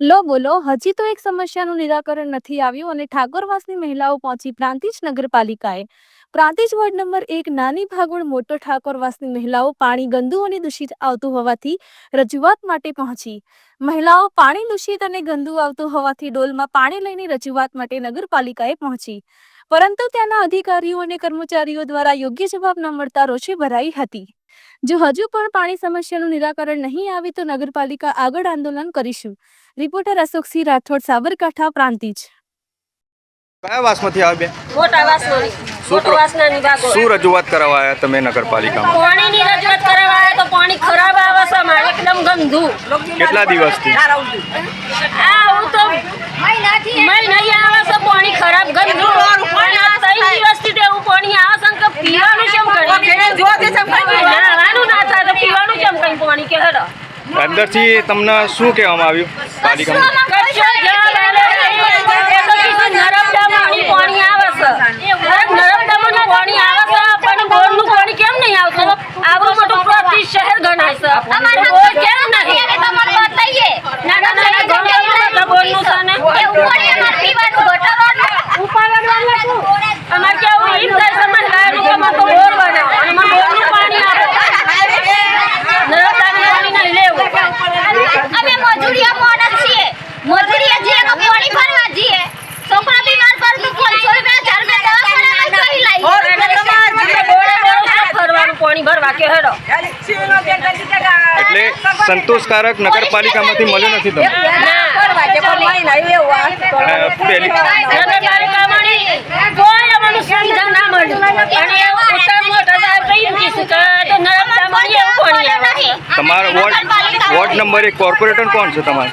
લો બોલો, હજી તો એક સમસ્યાનું નિરાકરણ નથી આવ્યું અને ઠાકોરવાસની મહિલાઓ પહોંચી પ્રાંતિજ નગરપાલિકાએ. પ્રાંતિજ વોર્ડ નંબર એક નાની ભાગોળ મોટો ઠાકોરવાસની મહિલાઓ પાણી ગંદુ અને દૂષિત આવતું હોવાથી રજૂઆત માટે પહોંચી. મહિલાઓ પાણી દૂષિત અને ગંદુ આવતું હોવાથી ડોલમાં પાણી લઈને રજૂઆત માટે નગરપાલિકાએ પહોંચી. પરંતુ ત્યાંના અધિકારીઓ અને કર્મચારીઓ દ્વારા યોગ્ય જવાબ ન મળતા રોષે ભરાઈ હતી. જો હજુ પણ પાણી સમસ્યાનું નિરાકરણ નહીં આવે તો નગરપાલિકા આગળ આંદોલન કરીશું. રિપોર્ટર અશોકસિંહ રાઠોડ સાબરકાંઠા પ્રાંતિજ. કયા વાસમાંથી આવે મોટા શું રજૂઆત કરવા આવ્યા તમે નગરપાલિકામાં? પાણીની રજૂઆત કરવા આવે તો પાણી ખરાબ આવે છે અમારે એકદમ ગંદુ. કેટલા દિવસથી? આ હું તો મહિનાથી આવે છે પાણી ખરાબ ગંદુ. ત્રણ દિવસથી તો પાણી આવે છે કે પીવાનું કેમ કરે? પાણી કે હેડો? અંદરથી તમને શું કહેવામાં આવ્યું? પાલિકામાં? કશો જવાબ આલે નહીં. એ તો કીધું નર્મદામાંથી પાણી આવે છે અરે નર્મદામાંથી પાણી આવે છે પણ બોરનું પાણી કેમ નહીં આવતું આવું મોટું પ્રતિ શહેર ગણાય છે તો બોર કેમ નહીં નાના નાના ગામડામાં બધા બોરનું છે ને. અમારે કેવું એમ થાય છે મહિલાઓનું કે અમારે તો બોર બનાવો અને અમારે બોરનું પાણી આવે નર્મદાનું પાણી નહીં લેવું અમે મજૂરીયા માણસ છીએ મજૂરીયા જઈએ તો પાણી ભરવા જઈએ છોકરા બીમાર પડે તો પાંચસો રૂપિયા હજાર રૂપિયા દવાખાનામાં જોઈ લાવીએ. અમે બોરે બોરે શું ફરવાનું હેડો એટલે સંતોષકારક નગરપાલિકામાંથી મળ્યું નથી તમને તમારો વોર્ડ વોર્ડ નંબર એક કોર્પોરેટર કોણ છે તમારે